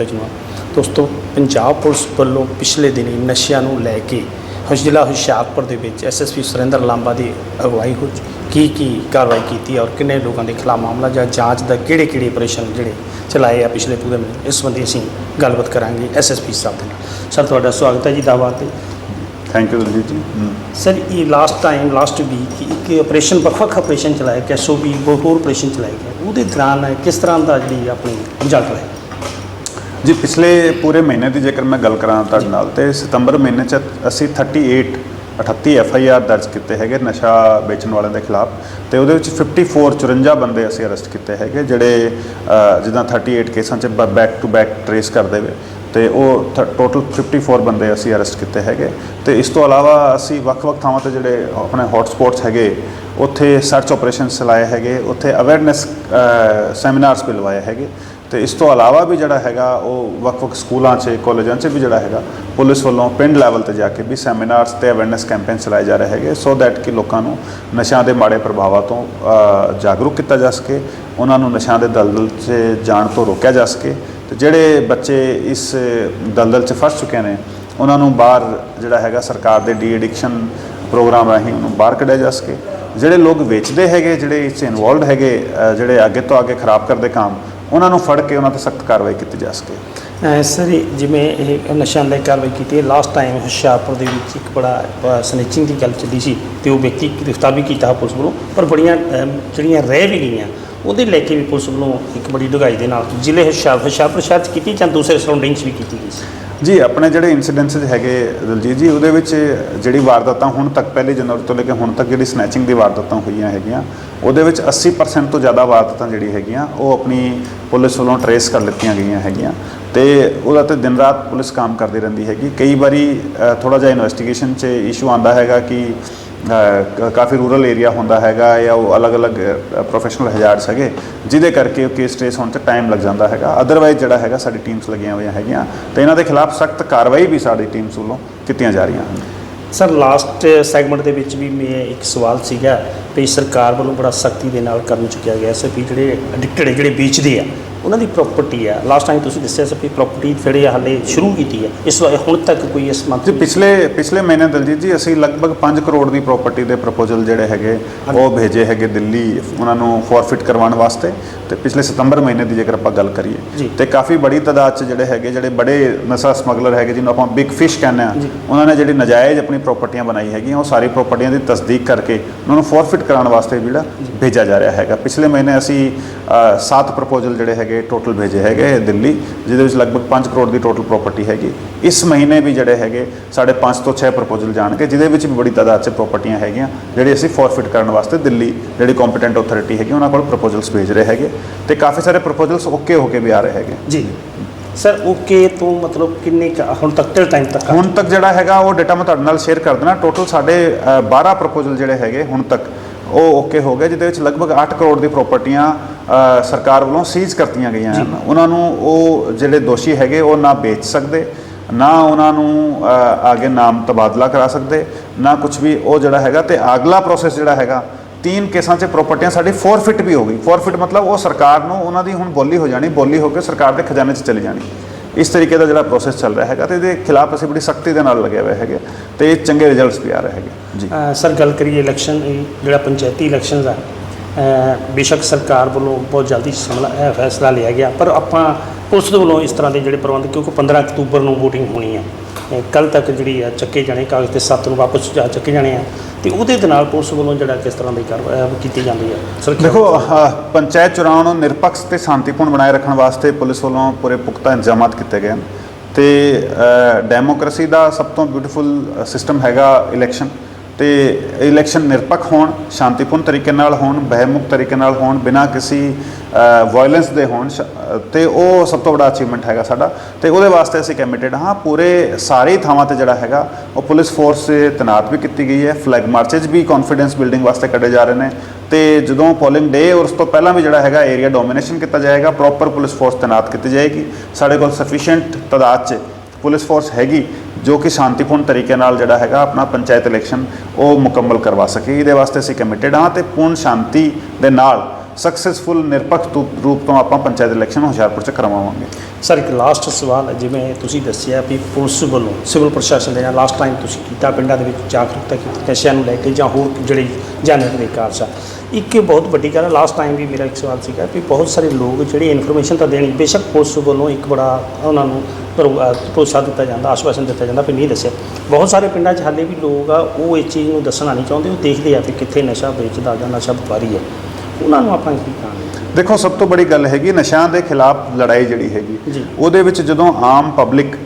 ਅਜਮਾ ਦੋਸਤੋ ਪੰਜਾਬ ਪੁਲਿਸ ਵੱਲੋਂ ਪਿਛਲੇ ਦਿਨੀ ਨਸ਼ਿਆਂ ਨੂੰ ਲੈ ਕੇ ਜ਼ਿਲ੍ਹਾ ਹੁਸ਼ਿਆਰਪੁਰ ਦੇ ਵਿੱਚ ਐਸਐਸਪੀ ਸੁਰਿੰਦਰ ਲਾਂਬਾ ਦੀ ਅਗਵਾਈ ਵਿੱਚ ਕੀ ਕੀ ਕਾਰਵਾਈ ਕੀਤੀ ਔਰ ਕਿੰਨੇ ਲੋਕਾਂ ਦੇ ਖਿਲਾਫ ਮਾਮਲਾ ਜਾਂ ਜਾਂਚ ਦਾ ਕਿਹੜੇ ਕਿਹੜੇ ਆਪਰੇਸ਼ਨ ਜਿਹੜੇ ਚਲਾਏ ਆ ਪਿਛਲੇ ਪੂਰੇ ਮਹੀਨੇ ਇਸ ਸੰਬੰਧੀ ਅਸੀਂ ਗੱਲਬਾਤ ਕਰਾਂਗੇ ਐਸਐਸਪੀ ਸਾਹਿਬ ਦੇ ਨਾਲ। ਸਰ ਤੁਹਾਡਾ ਸਵਾਗਤ ਹੈ ਜੀ ਦਾਵਾ ਤੇ। Thank you Daljit ji. Sir ਇਹ ਲਾਸਟ ਟਾਈਮ ਲਾਸਟ ਵੀਕ ਇੱਕ ਆਪਰੇਸ਼ਨ ਵੱਖ-ਵੱਖ ਆਪਰੇਸ਼ਨ ਚਲਾਇਆ ਗਿਆ ਸੋ ਵੀ ਹੋਰ ਆਪਰੇਸ਼ਨ ਚਲਾਏ ਗਏ। ਉਹਦੇ ਦੌਰਾਨ ਕਿਸ ਤਰ੍ਹਾਂ ਦਾ ਜਿਹੜੀ ਆਪਣੀ ਰਿਜ਼ਲਟ ਰਿਹਾ ਜੀ ਪਿਛਲੇ ਪੂਰੇ ਮਹੀਨੇ ਦੀ ਜੇਕਰ ਮੈਂ ਗੱਲ ਕਰਾਂ ਤੁਹਾਡੇ ਨਾਲ ਤੇ ਸਤੰਬਰ ਮਹੀਨੇ ਚ ਅਸੀਂ 38 38 ਐਫ ਆਈ ਆਰ ਦਰਜ ਕੀਤੇ ਹੈਗੇ ਨਸ਼ਾ ਵੇਚਣ ਵਾਲਿਆਂ ਦੇ ਖਿਲਾਫ ਤੇ ਉਹਦੇ ਵਿੱਚ 54 54 ਬੰਦੇ ਅਸੀਂ ਅਰੈਸਟ ਕੀਤੇ ਹੈਗੇ ਜਿਹੜੇ ਅ, ਜਿੱਦਾਂ 38 ਕੇਸਾਂ ਚ ਬੈਕ ਟੂ ਬੈਕ ਟਰੇਸ ਕਰਦੇ ਵੇ। ਤੇ ਉਹ ਟੋਟਲ 54 ਬੰਦੇ ਅਸੀਂ ਅਰੈਸਟ ਕੀਤੇ ਹੈਗੇ। ਤੇ ਇਸ ਤੋਂ ਇਲਾਵਾ ਅਸੀਂ ਵੱਖ-ਵੱਖ ਥਾਵਾਂ ਤੇ ਜਿਹੜੇ ਆਪਣੇ ਹੌਟ ਸਪੌਟਸ ਹੈਗੇ, ਉੱਥੇ ਸਰਚ ਆਪਰੇਸ਼ਨ ਚਲਾਏ ਹੈਗੇ, ਉੱਥੇ ਅਵੇਅਰਨੈਸ ਸੈਮੀਨਾਰਸ ਵੀ ਲਵਾਏ ਹੈਗੇ। ਤੇ ਇਸ ਤੋਂ ਇਲਾਵਾ ਵੀ ਜਿਹੜਾ ਹੈਗਾ, ਉਹ ਵੱਖ-ਵੱਖ ਸਕੂਲਾਂ 'ਚ ਕਾਲਜਾਂ 'ਚ ਵੀ ਜਿਹੜਾ ਹੈਗਾ, ਪੁਲਿਸ ਵੱਲੋਂ ਪਿੰਡ ਲੈਵਲ ਤੇ ਜਾ ਕੇ ਵੀ ਸੈਮੀਨਾਰਸ ਤੇ ਅਵੇਅਰਨੈਸ ਕੈਂਪੇਨ ਚਲਾਏ ਜਾ ਰਹੇ ਹੈਗੇ ਸੋ ਦੈਟ ਕਿ ਲੋਕਾਂ ਨੂੰ ਨਸ਼ਿਆਂ ਦੇ ਮਾੜੇ ਪ੍ਰਭਾਵਾਂ ਤੋਂ ਜਾਗਰੂਕ ਕੀਤਾ ਜਾ ਸਕੇ, ਉਹਨਾਂ ਨੂੰ ਨਸ਼ਿਆਂ ਦੇ ਦਲਦਲ 'ਚ ਜਾਣ ਤੋਂ ਰੋਕਿਆ ਜਾ ਸਕੇ। ਤੇ ਜਿਹੜੇ ਬੱਚੇ ਇਸ ਦਲਦਲ 'ਚ ਫਸ ਚੁੱਕੇ ਨੇ, ਉਹਨਾਂ ਨੂੰ ਬਾਹਰ ਜਿਹੜਾ ਹੈਗਾ ਸਰਕਾਰ ਦੇ ਡੀ ਐਡਿਕਸ਼ਨ ਪ੍ਰੋਗਰਾਮ ਰਾਹੀਂ ਉਹਨੂੰ ਬਾਹਰ ਕੱਢਿਆ ਜਾ ਸਕੇ। ਜਿਹੜੇ ਲੋਕ ਵੇਚਦੇ ਹੈਗੇ, ਜਿਹੜੇ ਇਸ 'ਚ ਇਨਵੋਲਡ ਹੈਗੇ ਜਿਹੜੇ ਅੱਗੇ ਤੋਂ ਅੱਗੇ ਖਰਾਬ ਕਰਦੇ ਕੰਮ, ਉਹਨਾਂ ਨੂੰ ਫੜ ਕੇ ਉਹਨਾਂ ਤੇ ਸਖਤ ਕਾਰਵਾਈ ਕੀਤੀ ਜਾ ਸਕੇ। ਸਰ ਜਿਵੇਂ ਇਹ ਨਸ਼ਿਆਂ ਦੀ ਕਾਰਵਾਈ ਕੀਤੀ ਹੈ ਲਾਸਟ ਟਾਈਮ ਹੁਸ਼ਿਆਰਪੁਰ ਦੇ ਵਿੱਚ ਇੱਕ ਬੜਾ ਸਨੇਚਿੰਗ ਦੀ ਗੱਲ ਚੱਲੀ ਸੀ, ਤੇ ਉਹ ਵਿਅਕਤੀ ਗ੍ਰਿਫਤਾਰ ਵੀ ਕੀਤਾ ਪੁਲਿਸ ਵੱਲੋਂ, ਪਰ ਬੜੀਆਂ ਜਿਹੜੀਆਂ ਰਹਿ ਵੀ ਗਈਆਂ ਉਹਦੇ ਲੈ ਕੇ ਵੀ ਪੁਲਿਸ ਵੱਲੋਂ ਇੱਕ ਬੜੀ ਡੁਗਾਈ ਦੇ ਨਾਲ ਜ਼ਿਲ੍ਹੇ ਹੁਸ਼ਿਆਰ ਹੁਸ਼ਿਆਰਪੁਰ ਸ਼ਹਿਰ 'ਚ ਕੀਤੀ ਜਾਂ ਦੂਸਰੇ ਸਰਾਊਂਡਿੰਗਸ ਵੀ ਕੀਤੀ ਗਈ ਸੀ? ਜੀ, ਆਪਣੇ ਜਿਹੜੇ ਇਨਸੀਡੈਂਟਸ ਹੈਗੇ ਦਲਜੀਤ ਜੀ, ਉਹਦੇ ਵਿੱਚ ਜਿਹੜੀ ਵਾਰਦਾਤਾਂ ਹੁਣ ਤੱਕ ਪਹਿਲੀ ਜਨਵਰੀ ਤੋਂ ਲੈ ਕੇ ਹੁਣ ਤੱਕ ਜਿਹੜੀ ਸਨੈਚਿੰਗ ਦੀ ਵਾਰਦਾਤਾਂ ਹੋਈਆਂ ਹੈਗੀਆਂ, ਉਹਦੇ ਵਿੱਚ 80% ਤੋਂ ਜ਼ਿਆਦਾ ਵਾਰਦਾਤਾਂ ਜਿਹੜੀ ਹੈਗੀਆਂ, ਉਹ ਆਪਣੀ ਪੁਲਿਸ ਵੱਲੋਂ ਟਰੇਸ ਕਰ ਲਿੱਤੀਆਂ ਗਈਆਂ ਹੈਗੀਆਂ। ਤੇ ਉਹਦਾ ਤੇ ਦਿਨ ਰਾਤ ਪੁਲਿਸ ਕੰਮ ਕਰਦੀ ਰਹਿੰਦੀ ਹੈਗੀ। ਕਈ ਵਾਰੀ ਥੋੜਾ ਜਿਹਾ ਇਨਵੈਸਟੀਗੇਸ਼ਨ 'ਚ ਇਸ਼ੂ ਆਂਦਾ ਹੈਗਾ ਕਿ ਕਾਫੀ ਰੂਰਲ ਏਰੀਆ ਹੁੰਦਾ ਹੈਗਾ ਜਾਂ ਉਹ ਅਲੱਗ-ਅਲੱਗ ਪ੍ਰੋਫੈਸ਼ਨਲ ਹਜ਼ਾਰਸ ਹੈਗੇ, ਜਿਹਦੇ ਕਰਕੇ ਕੇਸ ਟ੍ਰੇਸ ਹੋਣ 'ਚ ਟਾਈਮ ਲੱਗ ਜਾਂਦਾ ਹੈਗਾ। ਅਦਰਵਾਈਜ਼ ਜਿਹੜਾ ਹੈਗਾ ਸਾਡੀ ਟੀਮਸ ਲੱਗੀਆਂ ਹੋਈਆਂ ਹੈਗੀਆਂ ਤੇ ਇਹਨਾਂ ਦੇ ਖਿਲਾਫ ਸਖਤ ਕਾਰਵਾਈ ਵੀ ਸਾਡੀ ਟੀਮਸ ਵੱਲੋਂ ਕੀਤੀਆਂ ਜਾ ਰਹੀਆਂ ਹਨ। ਸਰ ਲਾਸਟ ਸੈਗਮੈਂਟ ਦੇ ਵਿੱਚ ਵੀ ਮੈਂ ਇੱਕ ਸਵਾਲ ਸੀਗਾ ਵੀ ਸਰਕਾਰ ਵੱਲੋਂ ਬੜਾ ਸਖਤੀ ਦੇ ਨਾਲ ਕਦਮ ਚੁੱਕਿਆ ਗਿਆ ਸੀ ਵੀ ਜਿਹੜੇ ਐਡਿਕਟਡ ਜਿਹੜੇ ਵੇਚਦੇ ਆ ਉਹਨਾਂ ਦੀ ਪ੍ਰਾਪਰਟੀ ਆ। ਲਾਸਟ ਟਾਈਮ ਤੁਸੀਂ ਦੱਸਿਆ ਸੀ ਵੀ ਪ੍ਰਾਪਰਟੀ ਜਿਹੜੇ ਹਾਲੇ ਸ਼ੁਰੂ ਕੀਤੀ ਹੈ ਇਸ ਵਾਰ ਹੁਣ ਤੱਕ ਕੋਈ ਇਸ ਮੰਥ ਜੀ ਪਿਛਲੇ ਪਿਛਲੇ ਮਹੀਨੇ ਦਲਜੀਤ ਜੀ ਅਸੀਂ ਲਗਭਗ 5 ਕਰੋੜ ਦੀ ਪ੍ਰਾਪਰਟੀ ਦੇ ਪ੍ਰਪੋਜ਼ਲ ਜਿਹੜੇ ਹੈਗੇ ਉਹ ਭੇਜੇ ਹੈਗੇ ਦਿੱਲੀ ਉਹਨਾਂ ਨੂੰ ਫੋਰਫਿਟ ਕਰਵਾਉਣ ਵਾਸਤੇ। ਤੇ ਪਿਛਲੇ ਸਤੰਬਰ ਮਹੀਨੇ ਦੀ ਜੇਕਰ ਆਪਾਂ ਗੱਲ। ਕਰੀਏ ਤੇ ਕਾਫੀ ਬੜੀ ਤਾਦਾਦ 'ਚ ਜਿਹੜੇ ਹੈਗੇ ਜਿਹੜੇ ਬੜੇ ਨਸ਼ਾ ਸਮਗਲਰ ਹੈਗੇ ਜਿਹਨੂੰ ਆਪਾਂ ਬਿਗ ਫਿਸ਼ ਕਹਿੰਦੇ ਆ। ਉਹਨਾਂ ਨੇ ਜਿਹੜੀ ਨਜਾਇਜ਼ ਆਪਣੀ ਪ੍ਰਾਪਰਟੀਆਂ ਬਣਾਈ ਹੈਗੀਆਂ ਉਹ ਸਾਰੀ ਪ੍ਰਾਪਰਟੀਆਂ ਦੀ ਤਸਦੀਕ ਕਰਕੇ ਉਹਨਾਂ ਨੂੰ ਫੋਰਫਿਟ ਕਰਾਉਣ ਵਾਸਤੇ ਜਿਹੜਾ ਭੇਜਿਆ ਜਾ ਰਿਹਾ ਹੈਗਾ। ਪਿਛਲੇ ਮਹੀਨੇ ਅਸੀਂ 7 ਪ੍ਰਪੋਜ਼ਲ ਜਿਹੜੇ ਹੈਗੇ ਟੋਟਲ ਭੇਜੇ ਹੈਗੇ ਦਿੱਲੀ ਜਿਹਦੇ ਵਿੱਚ ਲਗਭਗ 5 ਕਰੋੜ ਦੀ ਟੋਟਲ ਪ੍ਰਾਪਰਟੀ ਹੈਗੀ। ਇਸ ਮਹੀਨੇ ਵੀ ਜਿਹੜੇ ਹੈਗੇ ਸਾਡੇ 5 ਤੋਂ 6 ਪ੍ਰਪੋਜ਼ਲ ਜਾਣਗੇ ਜਿਹਦੇ ਵਿੱਚ ਵੀ ਬੜੀ ਤਾਦਾਦ 'ਚ ਪ੍ਰਾਪਰਟੀਆਂ ਹੈਗੀਆਂ ਜਿਹੜੇ ਅਸੀਂ ਫੋਰਫਿਟ ਕਰਨ ਵਾਸਤੇ ਦਿੱਲੀ ਜਿਹੜੀ ਕੰਪੀਟੈਂਟ ਅਥਾਰਟੀ ਹੈਗੀ ਉਹਨਾਂ ਕੋਲ ਪ੍ਰਪੋਜ਼ਲਸ ਭੇਜ ਰਹੇ ਹੈਗੇ। ਤੇ ਕਾਫੀ ਸਾਰੇ ਪ੍ਰਪੋਜ਼ਲਸ ਓਕੇ ਹੋ ਕੇ ਵੀ ਆ ਰਹੇ ਹੈਗੇ। ਜੀ। ਸਰ ਓਕੇ ਤੋਂ ਮਤਲਬ ਕਿੰਨੇ ਹੁਣ ਤੱਕ ਕਿਹੜੇ ਟਾਈਮ ਤੱਕ ਹੁਣ ਤੱਕ ਜਿਹੜਾ ਹੈਗਾ ਉਹ ਡਾਟਾ ਮੈਂ ਤੁਹਾਡੇ ਨਾਲ ਸ਼ੇਅਰ ਕਰ ਦੇਣਾ ਟੋਟਲ ਸਾਡੇ ਅ, 12 ਪ੍ਰਪੋਜ਼ਲ ਜਿਹੜੇ ਹੈਗੇ ਹੁਣ ਤੱਕ ਉਹ ਓਕੇ ਹੋ ਗਏ ਜਿਹਦੇ ਵਿੱਚ ਲਗਭਗ 8 ਕਰੋੜ ਦੀ ਪ੍ਰਾਪਰਟੀਆਂ ਸਰਕਾਰ ਵੱਲੋਂ ਸੀਜ਼ ਕਰਤੀਆਂ ਗਈਆਂ ਹਨ। ਉਹਨਾਂ ਨੂੰ ਉਹ ਜਿਹੜੇ ਦੋਸ਼ੀ ਹੈਗੇ ਉਹ ਨਾ ਵੇਚ ਸਕਦੇ ਨਾ ਉਹਨਾਂ ਨੂੰ ਅੱਗੇ ਨਾਮ ਤਬਾਦਲਾ ਕਰਾ ਸਕਦੇ ਨਾ ਕੁਝ ਵੀ ਉਹ ਜਿਹੜਾ ਹੈਗਾ ਤੇ ਅਗਲਾ ਪ੍ਰੋਸੈਸ ਜਿਹੜਾ ਹੈਗਾ ਤਿੰਨ ਕੇਸਾਂ 'ਚ ਪ੍ਰਾਪਰਟੀਆਂ ਸਾਡੀ ਫੋਰਫਿਟ ਵੀ ਹੋ ਗਈ। ਫੋਰਫਿਟ ਮਤਲਬ ਉਹ ਸਰਕਾਰ ਨੂੰ ਉਹਨਾਂ ਦੀ ਹੁਣ ਬੋਲੀ ਹੋ ਜਾਣੀ ਬੋਲੀ ਹੋ ਕੇ ਸਰਕਾਰ ਦੇ ਖਜ਼ਾਨੇ 'ਚ ਚਲੀ ਜਾਣੀ। ਇਸ ਤਰੀਕੇ ਦਾ ਜਿਹੜਾ ਪ੍ਰੋਸੈਸ ਚੱਲ ਰਿਹਾ ਹੈਗਾ ਤੇ ਇਹਦੇ ਖਿਲਾਫ ਅਸੀਂ ਬੜੀ ਸਖਤੀ ਦੇ ਨਾਲ ਲੱਗੇ ਹੋਏ ਹੈਗੇ ਤੇ ਇਹ ਚੰਗੇ ਰਿਜ਼ਲਟਸ ਵੀ ਆ ਰਹੇ ਹੈਗੇ। ਜੀ। ਸਰ ਗੱਲ ਕਰੀਏ ਇਲੈਕਸ਼ਨ ਜਿਹੜਾ ਪੰਚਾਇਤੀ ਇਲੈਕਸ਼ਨਸ ਆ ਬੇਸ਼ੱਕ ਸਰਕਾਰ ਵੱਲੋਂ ਬਹੁਤ ਜਲਦੀ ਫੈਸਲਾ ਲਿਆ ਗਿਆ ਪਰ ਆਪਾਂ ਪੁਲਿਸ ਦੇ ਵੱਲੋਂ ਇਸ ਤਰ੍ਹਾਂ ਦੇ ਜਿਹੜੇ ਪ੍ਰਬੰਧ ਕਿਉਂਕਿ 15 ਅਕਤੂਬਰ ਨੂੰ VOTING ਹੋਣੀ ਆ ਕੱਲ ਤੱਕ ਜਿਹੜੀ ਆ ਚੱਕੇ ਜਾਣੇ ਕਾਗਜ਼ ਤੇ 7 ਨੂੰ ਵਾਪਸ ਜਾ ਚੱਕੇ ਜਾਣੇ ਆ ਤੇ ਉਹਦੇ ਦੇ ਨਾਲ ਪੁਲਿਸ ਵੱਲੋਂ ਜਿਹੜਾ ਕਿਸ ਤਰ੍ਹਾਂ ਦੀ ਕਾਰਵਾਈ ਕੀਤੀ ਜਾਂਦੀ ਹੈ ਸਰ ਕੀ- ਦੇਖੋ ਪੰਚਾਇਤ ਚੁਣਾਵ ਨੂੰ ਨਿਰਪੱਖ ਤੇ ਸ਼ਾਂਤੀਪੂਰਨ ਬਣਾਏ ਰੱਖਣ ਵਾਸਤੇ ਪੁਲਿਸ ਵੱਲੋਂ ਪੂਰੇ ਪੁਖਤਾ ਇੰਤਜ਼ਾਮਾਤ ਕੀਤੇ ਗਏ ਹਨ। ਤੇ ਡੈਮੋਕ੍ਰੇਸੀ ਦਾ ਸਭ ਤੋਂ ਬਿਊਟੀਫੁਲ ਸਿਸਟਮ ਹੈਗਾ ਇਲੈਕਸ਼ਨ ਤੇ ਇਲੈਕਸ਼ਨ ਨਿਰਪੱਖ ਹੋਣ ਸ਼ਾਂਤੀਪੂਰਨ ਤਰੀਕੇ ਨਾਲ ਹੋਣ ਬਹਿਮੁਖ ਤਰੀਕੇ ਨਾਲ ਹੋਣ ਬਿਨਾਂ ਕਿਸੇ ਵਾਇਲੈਂਸ ਦੇ ਹੋਣ ਸ਼- ਅਹ, ਤੇ ਉਹ ਸਭ ਤੋਂ ਵੱਡਾ ਅਚੀਵਮੈਂਟ ਹੈਗਾ ਸਾਡਾ। ਤੇ ਉਹਦੇ ਵਾਸਤੇ ਅਸੀਂ ਕਮਿਟਡ ਹਾਂ। ਪੂਰੇ ਸਾਰੇ ਥਾਵਾਂ ਤੇ ਜਿਹੜਾ ਹੈਗਾ ਉਹ ਪੁਲਿਸ ਫੋਰਸ ਤੈਨਾਤ ਵੀ ਕੀਤੀ ਗਈ ਹੈ। ਫਲੈਗ ਮਾਰਚਸ ਵੀ ਕੌਨਫੀਡੈਂਸ ਬਿਲਡਿੰਗ ਵਾਸਤੇ ਕੱਢੇ ਜਾ ਰਹੇ ਨੇ। ਤੇ ਜਦੋਂ ਪੋਲਿੰਗ ਡੇ ਔਰ ਉਸ ਤੋਂ ਪਹਿਲਾਂ ਵੀ ਜਿਹੜਾ ਹੈਗਾ ਏਰੀਆ ਡੋਮੀਨੇਸ਼ਨ ਕੀਤਾ ਜਾਏਗਾ। ਪ੍ਰੋਪਰ ਪੁਲਿਸ ਫੋਰਸ ਤੈਨਾਤ ਕੀਤੀ ਜਾਏਗੀ। ਸਾਡੇ ਕੋਲ ਸਫੀਸ਼ੀਐਂਟ ਤਾਦਾਦ 'ਚ ਪੁਲਿਸ ਫੋਰਸ ਹੈਗੀ ਜੋ ਕਿ ਸ਼ਾਂਤੀਪੂਰਨ ਤਰੀਕੇ ਨਾਲ ਜਿਹੜਾ ਹੈਗਾ ਆਪਣਾ ਪੰਚਾਇਤ ਇਲੈਕਸ਼ਨ ਉਹ ਮੁਕੰਮਲ ਕਰਵਾ ਸਕੇ। ਇਹਦੇ ਵਾਸਤੇ ਅਸੀਂ ਕਮਿਟਡ ਹਾਂ ਤੇ ਪੂਰਨ ਸ਼ਾਂਤੀ ਦੇ ਨਾਲ ਸਕਸੈਸਫੁਲ ਨਿਰਪੱਖ ਤੂ- ਰੂਪ ਤੋਂ ਆਪਾਂ ਪੰਚਾਇਤ ਇਲੈਕਸ਼ਨ ਹੁਸ਼ਿਆਰਪੁਰ ਚ ਕਰਵਾਵਾਂਗੇ। ਸਰ ਇੱਕ ਲਾਸਟ ਸਵਾਲ ਹੈ, ਜਿਵੇਂ ਤੁਸੀਂ ਦੱਸਿਆ ਵੀ ਪੁਲਿਸ ਵੱਲੋਂ ਸਿਵਲ ਪ੍ਰਸ਼ਾਸਨ ਦੇ ਨਾਲ ਲਾਸਟ ਟਾਈਮ ਤੁਸੀਂ ਕੀਤਾ, ਪਿੰਡਾਂ ਦੇ ਵਿੱਚ ਜਾਗਰੂਕਤਾ ਕੀਤੀ, ਨਸ਼ਿਆਂ ਨੂੰ ਲੈ ਕੇ ਜਾਂ ਹੋਰ ਜਿਹੜੇ ਜਾਨਵਰ ਦੇ ਕਾਰਜ ਆ ਇੱਕ ਬਹੁਤ ਵੱਡੀ ਗੱਲ ਹੈ ਲਾਸਟ ਟਾਈਮ ਵੀ ਮੇਰਾ ਇੱਕ ਸਵਾਲ ਸੀਗਾ ਵੀ ਬਹੁਤ ਸਾਰੇ ਲੋਕ ਜਿਹੜੇ ਇਨਫੋਰਮੇਸ਼ਨ ਤਾਂ ਦੇਣੀ, ਬੇਸ਼ੱਕ ਪੁਲਿਸ ਵੱਲੋਂ ਇੱਕ ਬੜਾ ਉਹਨਾਂ ਨੂੰ ਭਰੋ- ਭਰੋਸਾ ਦਿੱਤਾ ਜਾਂਦਾ, ਆਸ਼ਵਾਸਨ ਦਿੱਤਾ ਜਾਂਦਾ, ਵੀ ਨਹੀਂ ਦੱਸਿਆ। ਬਹੁਤ ਸਾਰੇ ਪਿੰਡਾਂ 'ਚ ਹਾਲੇ ਵੀ ਲੋਕ ਆ, ਉਹ ਇਸ ਚੀਜ਼ ਨੂੰ ਦੱਸਣਾ ਨਹੀਂ ਚਾਹੁੰਦੇ, ਉਹ ਦੇਖਦੇ ਆ ਵੀ ਕਿੱਥੇ ਨਸ਼ਾ ਵੇਚਦਾ ਜਾਂ ਨਸ਼ਾ ਵਪਾਰੀ ਹੈ। ਉਹਨਾਂ ਨੂੰ ਆਪਾਂ ਕੀ ਕਹਾਂਗੇ ਦੇਖੋ ਸਭ ਤੋਂ ਬੜੀ ਗੱਲ ਹੈਗੀ ਨਸ਼ਿਆਂ ਦੇ ਖਿਲਾਫ ਲੜਾਈ ਜਿਹੜੀ ਹੈਗੀ ਜੀ। ਉਹਦੇ ਵਿੱਚ ਜਦੋਂ ਆਮ ਪਬਲਿਕ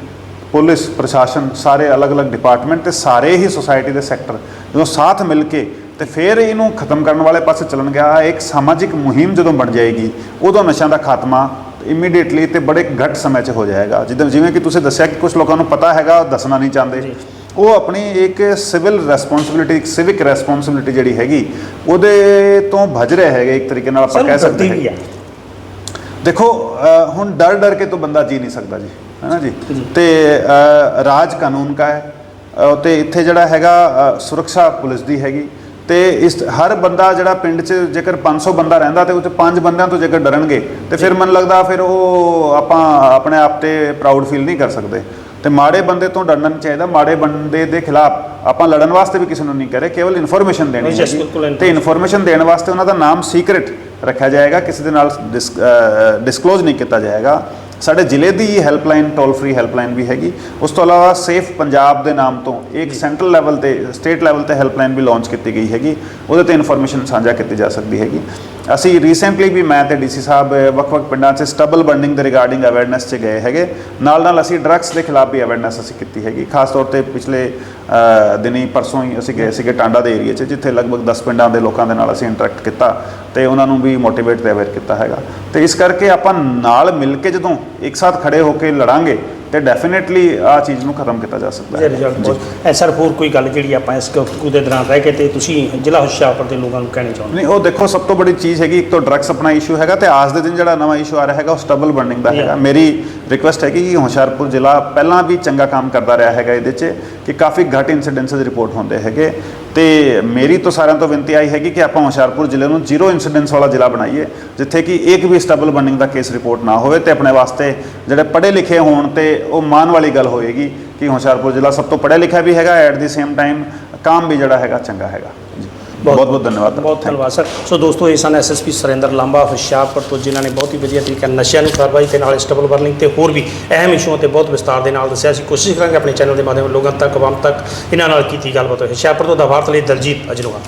ਪੁਲਿਸ ਪ੍ਰਸ਼ਾਸਨ ਸਾਰੇ ਅਲੱਗ-ਅਲੱਗ ਡਿਪਾਰਟਮੈਂਟ ਤੇ ਸਾਰੇ ਹੀ ਸੋਸਾਇਟੀ ਦੇ ਸੈਕਟਰ ਜਦੋਂ ਸਾਥ ਮਿਲ ਕੇ ਤੇ ਫਿਰ ਇਹਨੂੰ ਖਤਮ ਕਰਨ ਵਾਲੇ ਪਾਸੇ ਚੱਲਣ ਗਿਆ ਇੱਕ ਸਮਾਜਿਕ ਮੁਹਿੰਮ ਜਦੋਂ ਬਣ ਜਾਏਗੀ ਉਦੋਂ ਨਸ਼ਿਆਂ ਦਾ ਖਾਤਮਾ ਇਮੀਡੀਏਟਲੀ ਤੇ ਬੜੇ ਘੱਟ ਸਮੇਂ 'ਚ ਹੋ ਜਾਏਗਾ ਜਿੱਦਾਂ ਜਿਵੇਂ ਕਿ ਤੁਸੀਂ ਦੱਸਿਆ ਕਿ ਕੁਝ ਲੋਕਾਂ ਨੂੰ ਪਤਾ ਹੈਗਾ ਉਹ ਦੱਸਣਾ ਨਹੀਂ ਚਾਹੁੰਦੇ। ਉਹ ਆਪਣੀ ਇੱਕ ਸਿਵਲ ਰੈਸਪੌਂਸਿਬਿਲਿਟੀ ਇੱਕ ਸਿਵਿਕ ਰੈਸਪੌਂਸਿਬਿਲਿਟੀ ਜਿਹੜੀ ਹੈਗੀ ਉਹਦੇ ਤੋਂ ਭੱਜ ਰਹੇ ਹੈਗੇ ਇੱਕ ਤਰੀਕੇ ਨਾਲ ਆਪਾਂ ਕਹਿ ਸਕਦੇ ਹਾਂ ਦੇਖੋ ਹੁਣ ਡਰ ਡਰ ਕੇ ਤੋਂ ਬੰਦਾ ਜੀ ਨਹੀਂ ਸਕਦਾ ਜੀ ਹੈਨਾ ਜੀ। ਤੇ ਰਾਜ ਕਾਨੂੰਨ ਕਾ ਹੈ ਤੇ ਇੱਥੇ ਜਿਹੜਾ ਹੈਗਾ ਸੁਰੱਖਿਆ ਪੁਲਿਸ ਦੀ ਹੈਗੀ। ਤੇ ਇਸ ਹਰ ਬੰਦਾ ਜਿਹੜਾ ਪਿੰਡ 'ਚ ਜੇਕਰ 500 ਬੰਦਾ ਰਹਿੰਦਾ ਤੇ ਉਹ 'ਚ ਪੰਜ ਬੰਦਿਆਂ ਤੋਂ ਜੇਕਰ ਡਰਨਗੇ ਤੇ ਫਿਰ ਮਨ ਲੱਗਦਾ ਫਿਰ ਉਹ ਆਪਾਂ ਆਪਣੇ ਆਪ ਤੇ ਪ੍ਰਾਊਡ ਫੀਲ ਨਹੀਂ ਕਰ ਸਕਦੇ। ਤੇ ਮਾੜੇ ਬੰਦੇ ਤੋਂ ਡਰਨਾ ਨਹੀਂ ਚਾਹੀਦਾ ਮਾੜੇ ਬੰਦੇ ਦੇ ਖਿਲਾਫ ਆਪਾਂ ਲੜਨ ਵਾਸਤੇ ਵੀ ਕਿਸੇ ਨੂੰ ਨਹੀਂ ਕਰੇ ਕੇਵਲ ਇਨਫੋਰਮੇਸ਼ਨ ਦੇਣੀ ਬਿਲਕੁਲ ਤੇ ਇਨਫੋਰਮੇਸ਼ਨ ਦੇਣ ਵਾਸਤੇ ਉਹਨਾਂ ਦਾ ਨਾਮ ਸੀਕ੍ਰੇਟ ਰੱਖਿਆ ਜਾਏਗਾ ਕਿਸੇ ਦੇ ਨਾਲ ਡਿਸਕਲੋਜ਼ ਨਹੀਂ ਕੀਤਾ ਜਾਏਗਾ। ਸਾਡੇ ਜ਼ਿਲ੍ਹੇ ਦੀ ਹੈਲਪਲਾਈਨ ਟੋਲ ਫ੍ਰੀ ਹੈਲਪਲਾਈਨ ਵੀ ਹੈਗੀ। ਉਸ ਤੋਂ ਇਲਾਵਾ ਸੇਫ ਪੰਜਾਬ ਦੇ ਨਾਮ ਤੋਂ ਇੱਕ ਸੈਂਟਰਲ ਲੈਵਲ ਤੇ ਸਟੇਟ ਲੈਵਲ ਤੇ ਹੈਲਪਲਾਈਨ ਵੀ ਲਾਂਚ ਕੀਤੀ ਗਈ ਹੈਗੀ। ਉਹਦੇ ਤੇ ਇਨਫੋਰਮੇਸ਼ਨ ਸਾਂਝਾ ਕੀਤੀ ਜਾ ਸਕਦੀ ਹੈਗੀ। ਅਸੀਂ ਰੀਸੈਂਟਲੀ ਵੀ ਮੈਂ ਤੇ ਡੀਸੀ ਸਾਹਿਬ ਵੱਖ-ਵੱਖ ਪਿੰਡਾਂ 'ਚ ਸਟਬਲ ਬਰਨਿੰਗ ਦੇ ਰਿਗਾਰਡਿੰਗ ਅਵੇਅਰਨੈਸ 'ਚ ਗਏ ਹੈਗੇ। ਨਾਲ ਨਾਲ ਅਸੀਂ ਡਰੱਗਸ ਦੇ ਖਿਲਾਫ ਵੀ ਅਵੇਅਰਨੈਸ ਅਸੀਂ ਕੀਤੀ ਹੈਗੀ। ਖਾਸ ਤੌਰ ਤੇ ਪਿਛਲੇ ਦਿਨੀ ਪਰਸੋਂ ਹੀ ਅਸੀਂ ਗਏ ਸੀਗੇ ਟਾਂਡਾ ਦੇ ਏਰੀਆ 'ਚ, ਜਿੱਥੇ ਲਗਭਗ 10 ਪਿੰਡਾਂ ਦੇ ਲੋਕਾਂ ਦੇ ਨਾਲ ਅਸੀਂ ਇੰਟਰੈਕਟ ਕੀਤਾ ਤੇ ਉਹਨਾਂ ਨੂੰ ਵੀ ਮੋਟੀਵੇਟ ਤੇ ਅਵੇਅਰ ਕੀਤਾ ਹੈਗਾ। ਤੇ ਇਸ ਕਰਕੇ ਆਪਾਂ ਨਾਲ ਮਿਲ ਕੇ ਜਦੋਂ ਇੱਕ ਸਾਥ ਖੜੇ ਹੋ ਕੇ ਲੜਾਂਗੇ ਤੇ ਡੈਫੀਨਿਟਲੀ ਆ ਚੀਜ਼ ਨੂੰ ਖਤਮ ਕੀਤਾ ਜਾ ਸਕਦਾ ਇਹਦੇ ਰਿਜ਼ਲਟ ਬਹੁਤ ਐ ਸਰ ਹੋਰ ਕੋਈ ਗੱਲ ਜਿਹੜੀ ਆਪਾਂ ਇਸ ਗੁਫ਼ਤਗੂ ਦੇ ਦੌਰਾਨ ਰਹਿ ਕੇ ਤੇ ਤੁਸੀਂ ਜ਼ਿਲ੍ਹਾ ਹੁਸ਼ਿਆਰਪੁਰ ਦੇ ਲੋਕਾਂ ਨੂੰ ਕਹਿਣੀ ਚਾਹੁੰਦੇ ਨਹੀਂ ਉਹ ਦੇਖੋ ਸਭ ਤੋਂ ਬੜੀ ਚੀਜ਼ ਹੈਗੀ ਇੱਕ ਤਾਂ ਡਰੱਗਸ ਆਪਣਾ ਇਸ਼ੂ ਹੈਗਾ ਤੇ ਆਜ ਦੇ ਦਿਨ ਜਿਹੜਾ ਨਵਾਂ ਇਸ਼ੂ ਆ ਰਿਹਾ ਹੈਗਾ ਉਹ ਸਟਬਲ ਬਰਨਿੰਗ ਦਾ. ਹੈਗਾ। ਮੇਰੀ ਰਿਕੁਐਸਟ ਹੈਗੀ ਕਿ ਹੁਸ਼ਿਆਰਪੁਰ ਜ਼ਿਲ੍ਹਾ ਪਹਿਲਾਂ ਵੀ ਚੰਗਾ ਕੰਮ ਕਰਦਾ ਰਿਹਾ ਹੈਗਾ ਇਹਦੇ 'ਚ ਕਿ ਕਾਫੀ ਘੱਟ ਇਨਸੀਡੈਂਸਸ ਰਿਪੋਰਟ ਹੁੰਦੇ ਹੈਗੇ। ਤੇ ਮੇਰੀ ਤੋਂ ਸਾਰਿਆਂ ਤੋਂ ਬੇਨਤੀ ਆਈ ਹੈਗੀ ਕਿ ਆਪਾਂ ਹੁਸ਼ਿਆਰਪੁਰ ਜ਼ਿਲ੍ਹੇ ਨੂੰ ਜ਼ੀਰੋ ਇਨਸੀਡੈਂਸ ਵਾਲਾ ਜ਼ਿਲ੍ਹਾ ਬਣਾਈਏ, ਜਿੱਥੇ ਕਿ ਇੱਕ ਵੀ ਸਟਬਲ ਬਰਨਿੰਗ ਦਾ ਕੇਸ ਰਿਪੋਰਟ ਨਾ ਹੋਵੇ ਤੇ ਆਪਣੇ ਵਾਸਤੇ ਜਿਹੜੇ ਪੜ੍ਹੇ ਲਿਖੇ ਹੋਣ ਤੇ ਉਹ ਮਾਣ ਵਾਲੀ ਗੱਲ ਹੋਏਗੀ ਕਿ ਹੁਸ਼ਿਆਰਪੁਰ ਜ਼ਿਲ੍ਹਾ ਸਭ ਤੋਂ ਪੜ੍ਹਿਆ ਲਿਖਿਆ ਵੀ ਹੈਗਾ ਐਟ ਦੀ ਸੇਮ ਟਾਈਮ ਕੰਮ ਵੀ ਜਿਹੜਾ ਹੈਗਾ, ਚੰਗਾ ਹੈਗਾ। ਬਹੁਤ ਬਹੁਤ ਧੰਨਵਾਦ ਬਹੁਤ ਧੰਨਵਾਦ ਸਰ। ਸੋ ਦੋਸਤੋ ਇਹ ਸਨ ਐਸਐਸਪੀ ਸੁਰਿੰਦਰ ਲਾਂਬਾ ਹੁਸ਼ਿਆਰਪੁਰ ਤੋਂ ਜਿਨ੍ਹਾਂ ਨੇ ਬਹੁਤ ਹੀ ਵਧੀਆ ਤਰੀਕੇ ਨਾਲ ਨਸ਼ਿਆਂ ਨੂੰ ਕਾਰਵਾਈ ਤੇ ਨਾਲ ਸਟੇਬਲ ਬਰਨਿੰਗ ਤੇ ਹੋਰ ਵੀ ਅਹਿਮ ਇਸ਼ੂਆਂ ਤੇ ਬਹੁਤ ਵਿਸਤਾਰ ਦੇ ਨਾਲ ਦੱਸਿਆ ਅਸੀਂ ਕੋਸ਼ਿਸ਼ ਕਰਾਂਗੇ ਆਪਣੇ ਚੈਨਲ ਦੇ ਮਾਧਿਅਮ ਲੋਕਾਂ ਤੱਕ ਆਵਾਮ ਤੱਕ ਇਹਨਾਂ ਨਾਲ ਕੀਤੀ ਗੱਲਬਾਤ ਹੁਸ਼ਿਆਰਪੁਰ ਤੋਂ ਦਾ ਵਾਰਤਾ ਲਈ ਦਲਜੀਤ ਅਜਨੋਆ।